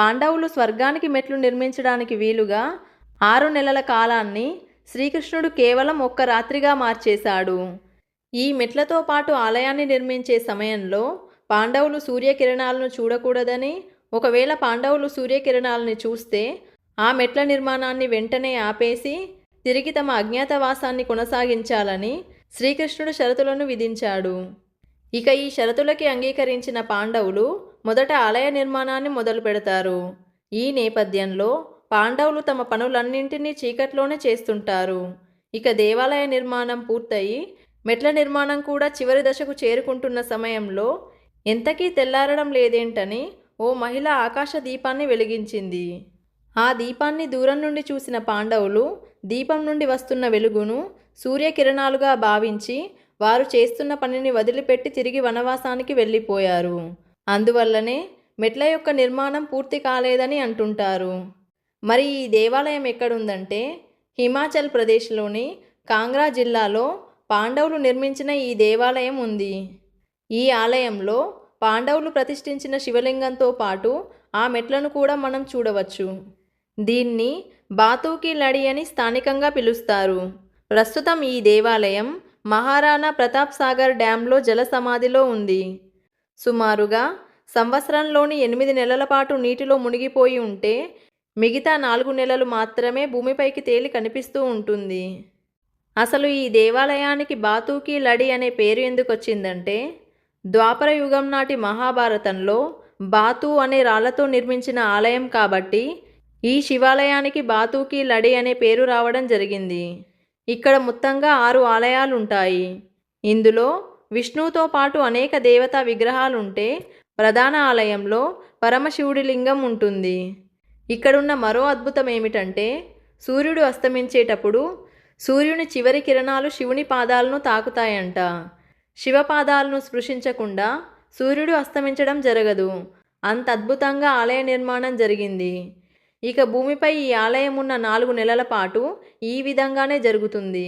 పాండవులు స్వర్గానికి మెట్లు నిర్మించడానికి వీలుగా ఆరు నెలల కాలాన్ని శ్రీకృష్ణుడు కేవలం ఒక్క రాత్రిగా మార్చేశాడు. ఈ మెట్లతో పాటు ఆలయాన్ని నిర్మించే సమయంలో పాండవులు సూర్యకిరణాలను చూడకూడదని ఒకవేళ పాండవులు సూర్యకిరణాలని చూస్తే ఆ మెట్ల నిర్మాణాన్ని వెంటనే ఆపేసి తిరిగి తమ అజ్ఞాతవాసాన్ని కొనసాగించాలని శ్రీకృష్ణుడు షరతులను విధించాడు. ఇక ఈ షరతులకి అంగీకరించిన పాండవులు మొదట ఆలయ నిర్మాణాన్ని మొదలు పెడతారు. ఈ నేపథ్యంలో పాండవులు తమ పనులన్నింటినీ చీకట్లోనే చేస్తుంటారు. ఇక దేవాలయ నిర్మాణం పూర్తయి మెట్ల నిర్మాణం కూడా చివరి దశకు చేరుకుంటున్న సమయంలో ఎంతకీ తెల్లారడం లేదేంటని ఓ మహిళ ఆకాశ దీపాన్ని వెలిగించింది. ఆ దీపాన్ని దూరం నుండి చూసిన పాండవులు దీపం నుండి వస్తున్న వెలుగును సూర్యకిరణాలుగా భావించి వారు చేస్తున్న పనిని వదిలిపెట్టి తిరిగి వనవాసానికి వెళ్ళిపోయారు. అందువల్లనే మెట్ల యొక్క నిర్మాణం పూర్తి కాలేదని అంటుంటారు. మరి ఈ దేవాలయం ఎక్కడుందంటే హిమాచల్ ప్రదేశ్లోని కాంగ్రా జిల్లాలో పాండవులు నిర్మించిన ఈ దేవాలయం ఉంది. ఈ ఆలయంలో పాండవులు ప్రతిష్ఠించిన శివలింగంతో పాటు ఆ మెట్లను కూడా మనం చూడవచ్చు. దీన్ని బాతూకి లడి అని స్థానికంగా పిలుస్తారు. ప్రస్తుతం ఈ దేవాలయం మహారాణా ప్రతాప్ సాగర్ డ్యాంలో జల సమాధిలో ఉంది. సుమారుగా సంవత్సరంలోని ఎనిమిది నెలల పాటు నీటిలో మునిగిపోయి ఉంటే మిగతా నాలుగు నెలలు మాత్రమే భూమిపైకి తేలి కనిపిస్తూ ఉంటుంది. అసలు ఈ దేవాలయానికి బాతూకి లడి అనే పేరు ఎందుకు వచ్చిందంటే ద్వాపర యుగం నాటి మహాభారతంలో బాతు అనే రాళ్ళతో నిర్మించిన ఆలయం కాబట్టి ఈ శివాలయానికి బాతూకి లడి అనే పేరు రావడం జరిగింది. ఇక్కడ మొత్తంగా ఆరు ఆలయాలుంటాయి. ఇందులో విష్ణువుతో పాటు అనేక దేవతా విగ్రహాలుంటే ప్రధాన ఆలయంలో పరమశివుడి లింగం ఉంటుంది. ఇక్కడున్న మరో అద్భుతం ఏమిటంటే సూర్యుడు అస్తమించేటప్పుడు సూర్యుని చివరి కిరణాలు శివుని పాదాలను తాకుతాయంట. శివపాదాలను స్పృశించకుండా సూర్యుడు అస్తమించడం జరగదు. అంత అద్భుతంగా ఆలయ నిర్మాణం జరిగింది. ఇక భూమిపై ఈ ఆలయం ఉన్న నాలుగు నెలల పాటు ఈ విధంగానే జరుగుతుంది.